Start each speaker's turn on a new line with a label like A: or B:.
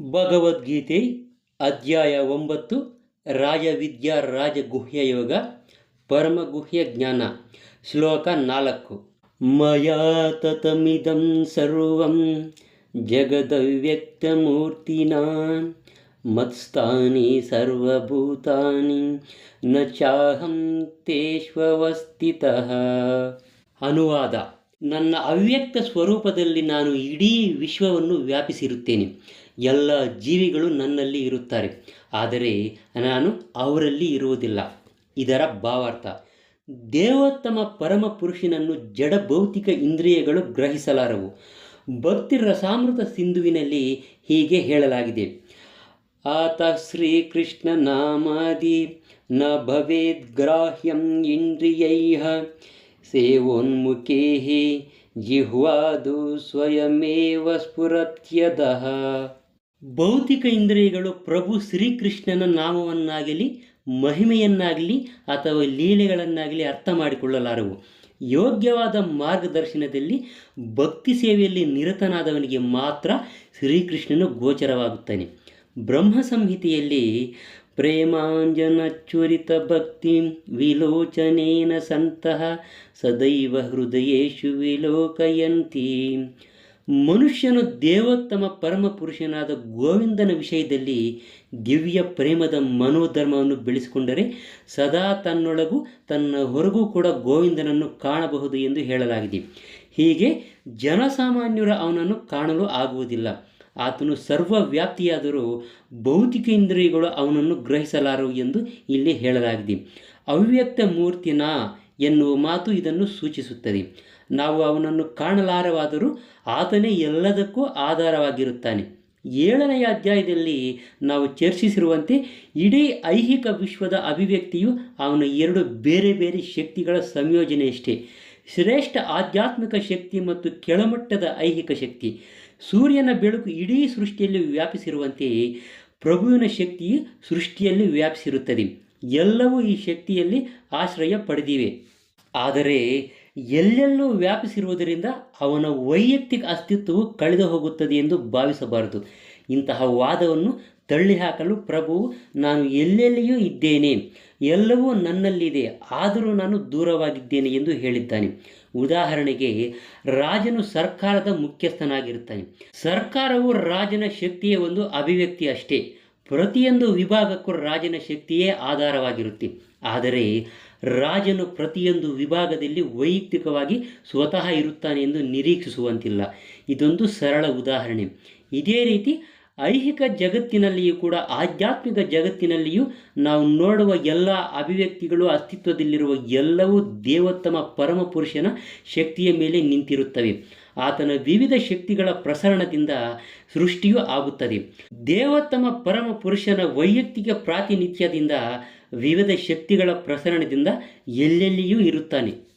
A: ಭಗವದ್ಗೀತೆ ಅಧ್ಯಾಯ ಒಂಬತ್ತು ರಾಜವಿದ್ಯಾ ರಾಜಗುಹ್ಯ ಯೋಗ ಪರಮಗುಹ್ಯ ಜ್ಞಾನ, ಶ್ಲೋಕ ನಾಲ್ಕು. ಮಯಾ ತತಮಿದಂ ಸರ್ವಂ ಜಗದವ್ಯಕ್ತಮೂರ್ತಿನಾ ಮತ್ಸ್ಥಾನಿ ಸರ್ವಭೂತಾನಿ ನ ಚಾಹಂ ತೇಷ್ವವಸ್ಥಿತಃ. ಅನುವಾದ. ನನ್ನ ಅವ್ಯಕ್ತ ಸ್ವರೂಪದಲ್ಲಿ ನಾನು ಇಡೀ ವಿಶ್ವವನ್ನು ವ್ಯಾಪಿಸಿರುತ್ತೇನೆ. ಎಲ್ಲ ಜೀವಿಗಳು ನನ್ನಲ್ಲಿ ಇರುತ್ತಾರೆ. ಆದರೆ ನಾನು ಅವರಲ್ಲಿ ಇರುವುದಿಲ್ಲ. ಇದರ ಭಾವಾರ್ಥ, ದೇವೋತ್ತಮ ಪರಮ ಪುರುಷನನ್ನು ಜಡ ಭೌತಿಕ ಇಂದ್ರಿಯಗಳು ಗ್ರಹಿಸಲಾರವು. ಭಕ್ತಿ ರಸಾಮೃತ ಸಿಂಧುವಿನಲ್ಲಿ ಹೀಗೆ ಹೇಳಲಾಗಿದೆ. ಆತ ಶ್ರೀಕೃಷ್ಣ ನಾಮಾದಿ, ನ ಭವೇದ್ ಗ್ರಾಹ್ಯಂ ಇಂದ್ರಿಯೈಹ, ಸೇವೋನ್ಮುಖೇ ಜಿಹ್ವಾದು ಸ್ವಯಮೇವ ಸ್ಫುರತ್ಯದಃ ಭೌತಿಕ ಇಂದ್ರಿಯಗಳು ಪ್ರಭು ಶ್ರೀಕೃಷ್ಣನ ನಾಮವನ್ನಾಗಲಿ, ಮಹಿಮೆಯನ್ನಾಗಲಿ ಅಥವಾ ಲೀಲೆಗಳನ್ನಾಗಲಿ ಅರ್ಥ ಮಾಡಿಕೊಳ್ಳಲಾರವು. ಯೋಗ್ಯವಾದ ಮಾರ್ಗದರ್ಶನದಲ್ಲಿ ಭಕ್ತಿ ಸೇವೆಯಲ್ಲಿ ನಿರತನಾದವನಿಗೆ ಮಾತ್ರ ಶ್ರೀಕೃಷ್ಣನು ಗೋಚರವಾಗುತ್ತಾನೆ. ಬ್ರಹ್ಮ ಸಂಹಿತೆಯಲ್ಲಿ ಪ್ರೇಮಾಂಜನಚ್ಯುರಿತ ಭಕ್ತಿ ವಿಲೋಚನೇನ ಸಂತಹ ಸದೈವ ಹೃದಯೇಶು ವಿಲೋಕಯಂತಿ ಮನುಷ್ಯನು ದೇವೋತ್ತಮ ಪರಮ ಪುರುಷನಾದ ಗೋವಿಂದನ ವಿಷಯದಲ್ಲಿ ದಿವ್ಯ ಪ್ರೇಮದ ಮನೋಧರ್ಮವನ್ನು ಬೆಳೆಸಿಕೊಂಡರೆ ಸದಾ ತನ್ನೊಳಗೂ ತನ್ನ ಹೊರಗೂ ಕೂಡ ಗೋವಿಂದನನ್ನು ಕಾಣಬಹುದು ಎಂದು ಹೇಳಲಾಗಿದೆ. ಹೀಗೆ ಜನಸಾಮಾನ್ಯರ ಅವನನ್ನು ಕಾಣಲು ಆಗುವುದಿಲ್ಲ. ಆತನು ಸರ್ವವ್ಯಾಪ್ತಿಯಾದರೂ ಭೌತಿಕ ಇಂದ್ರಿಯಗಳು ಅವನನ್ನು ಗ್ರಹಿಸಲಾರವು ಎಂದು ಇಲ್ಲಿ ಹೇಳಲಾಗಿದೆ. ಅವ್ಯಕ್ತ ಮೂರ್ತಿನ ಎನ್ನುವ ಮಾತು ಇದನ್ನು ಸೂಚಿಸುತ್ತದೆ. ನಾವು ಅವನನ್ನು ಕಾಣಲಾರವಾದರೂ ಆತನೇ ಎಲ್ಲದಕ್ಕೂ ಆಧಾರವಾಗಿರುತ್ತಾನೆ. ಏಳನೆಯ ಅಧ್ಯಾಯದಲ್ಲಿ ನಾವು ಚರ್ಚಿಸಿರುವಂತೆ ಇಡೀ ಐಹಿಕ ವಿಶ್ವದ ಅಭಿವ್ಯಕ್ತಿಯು ಅವನ ಎರಡು ಬೇರೆ ಬೇರೆ ಶಕ್ತಿಗಳ ಸಂಯೋಜನೆಯಷ್ಟೇ. ಶ್ರೇಷ್ಠ ಆಧ್ಯಾತ್ಮಿಕ ಶಕ್ತಿ ಮತ್ತು ಕೆಳಮಟ್ಟದ ಐಹಿಕ ಶಕ್ತಿ. ಸೂರ್ಯನ ಬೆಳಕು ಇಡೀ ಸೃಷ್ಟಿಯಲ್ಲಿ ವ್ಯಾಪಿಸಿರುವಂತೆಯೇ ಪ್ರಭುವಿನ ಶಕ್ತಿಯು ಸೃಷ್ಟಿಯಲ್ಲಿ ವ್ಯಾಪಿಸಿರುತ್ತದೆ. ಎಲ್ಲವೂ ಈ ಶಕ್ತಿಯಲ್ಲಿ ಆಶ್ರಯ ಪಡೆದಿವೆ. ಆದರೆ ಎಲ್ಲೆಲ್ಲೂ ವ್ಯಾಪಿಸಿರುವುದರಿಂದ ಅವನ ವೈಯಕ್ತಿಕ ಅಸ್ತಿತ್ವವು ಕಳೆದು ಹೋಗುತ್ತದೆ ಎಂದು ಭಾವಿಸಬಾರದು. ಇಂತಹ ವಾದವನ್ನು ತಳ್ಳಿಹಾಕಲು ಪ್ರಭುವು ನಾನು ಎಲ್ಲೆಲ್ಲಿಯೂ ಇದ್ದೇನೆ, ಎಲ್ಲವೂ ನನ್ನಲ್ಲಿದೆ, ಆದರೂ ನಾನು ದೂರವಾಗಿದ್ದೇನೆ ಎಂದು ಹೇಳಿದ್ದಾನೆ. ಉದಾಹರಣೆಗೆ, ರಾಜನು ಸರ್ಕಾರದ ಮುಖ್ಯಸ್ಥನಾಗಿರುತ್ತಾನೆ. ಸರ್ಕಾರವು ರಾಜನ ಶಕ್ತಿಯ ಒಂದು ಅಭಿವ್ಯಕ್ತಿ ಅಷ್ಟೇ ಪ್ರತಿಯೊಂದು ವಿಭಾಗಕ್ಕೂ ರಾಜನ ಶಕ್ತಿಯೇ ಆಧಾರವಾಗಿರುತ್ತೆ. ಆದರೆ ರಾಜನು ಪ್ರತಿಯೊಂದು ವಿಭಾಗದಲ್ಲಿ ವೈಯಕ್ತಿಕವಾಗಿ ಸ್ವತಃ ಇರುತ್ತಾನೆ ಎಂದು ನಿರೀಕ್ಷಿಸುವಂತಿಲ್ಲ. ಇದೊಂದು ಸರಳ ಉದಾಹರಣೆ. ಇದೇ ರೀತಿ ಐಹಿಕ ಜಗತ್ತಿನಲ್ಲಿಯೂ ಕೂಡ ಆಧ್ಯಾತ್ಮಿಕ ಜಗತ್ತಿನಲ್ಲಿಯೂ ನಾವು ನೋಡುವ ಎಲ್ಲ ಅಭಿವ್ಯಕ್ತಿಗಳು, ಅಸ್ತಿತ್ವದಲ್ಲಿರುವ ಎಲ್ಲವೂ ದೇವೋತ್ತಮ ಪರಮಪುರುಷನ ಶಕ್ತಿಯ ಮೇಲೆ ನಿಂತಿರುತ್ತವೆ. ಆತನ ವಿವಿಧ ಶಕ್ತಿಗಳ ಪ್ರಸರಣದಿಂದ ಸೃಷ್ಟಿಯೂ ಆಗುತ್ತದೆ. ದೇವತಮ ಪರಮ ಪುರುಷನ ವೈಯಕ್ತಿಕ ಪ್ರಾತಿನಿಧ್ಯದಿಂದ ವಿವಿಧ ಶಕ್ತಿಗಳ ಪ್ರಸರಣದಿಂದ ಎಲ್ಲೆಲ್ಲಿಯೂ ಇರುತ್ತಾನೆ.